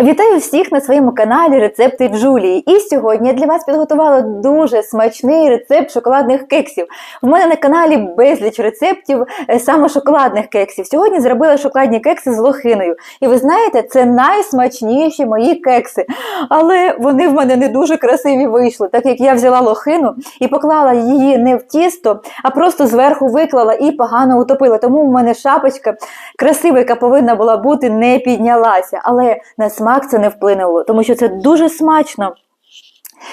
Вітаю всіх на своєму каналі Рецепти Джулії. І сьогодні я для вас підготувала дуже смачний рецепт шоколадних кексів. У мене на каналі безліч рецептів е, саме шоколадних кексів. Сьогодні зробила шоколадні кекси з лохиною. І ви знаєте, це найсмачніші мої кекси. Але вони в мене не дуже красиві вийшли, так як я взяла лохину і поклала її не в тісто, а просто зверху виклала і погано утопила. Тому в мене шапочка красива, яка повинна була бути, не піднялася. Але на смак це не вплинуло, тому що це дуже смачно.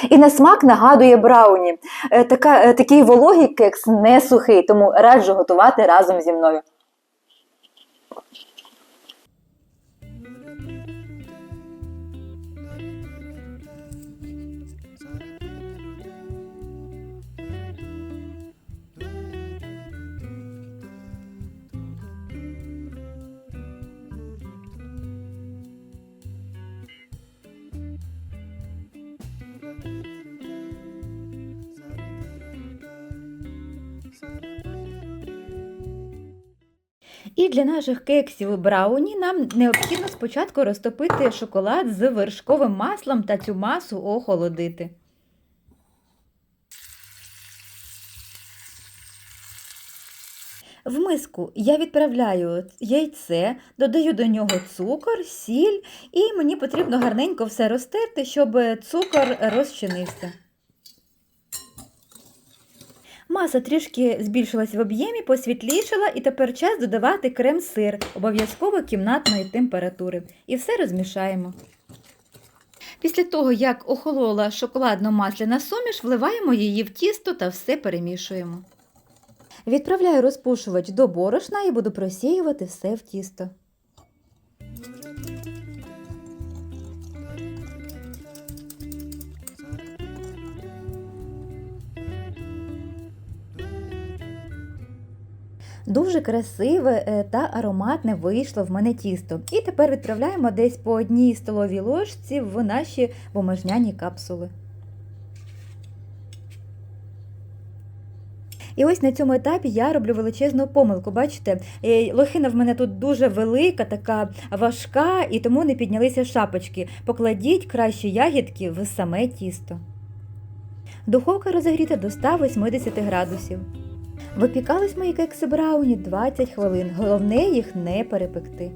І на смак нагадує брауні. Е, Така, е, такий вологий кекс не сухий, тому раджу готувати разом зі мною. І для наших кексів брауні нам необхідно спочатку розтопити шоколад з вершковим маслом та цю масу охолодити. В миску я відправляю яйце, додаю до нього цукор, сіль, і мені потрібно гарненько все розтерти, щоб цукор розчинився. Маса трішки збільшилась в об'ємі, посвітлішала, і тепер час додавати крем-сир, обов'язково кімнатної температури. І все розмішаємо. Після того, як охолола шоколадно-масляна суміш, вливаємо її в тісто та все перемішуємо. Відправляю розпушувач до борошна і буду просіювати все в тісто. Дуже красиве е, та ароматне вийшло в мене тісто. І тепер відправляємо десь по одній столовій ложці в наші бумажняні капсули. І ось на цьому етапі я роблю величезну помилку. Бачите, лохина в мене тут дуже велика, така важка, і тому не піднялися шапочки. Покладіть краще ягідки в саме тісто. Духовка розігріта до 180 градусів. Випікались мої кекси брауні 20 хвилин. Головне їх не перепекти.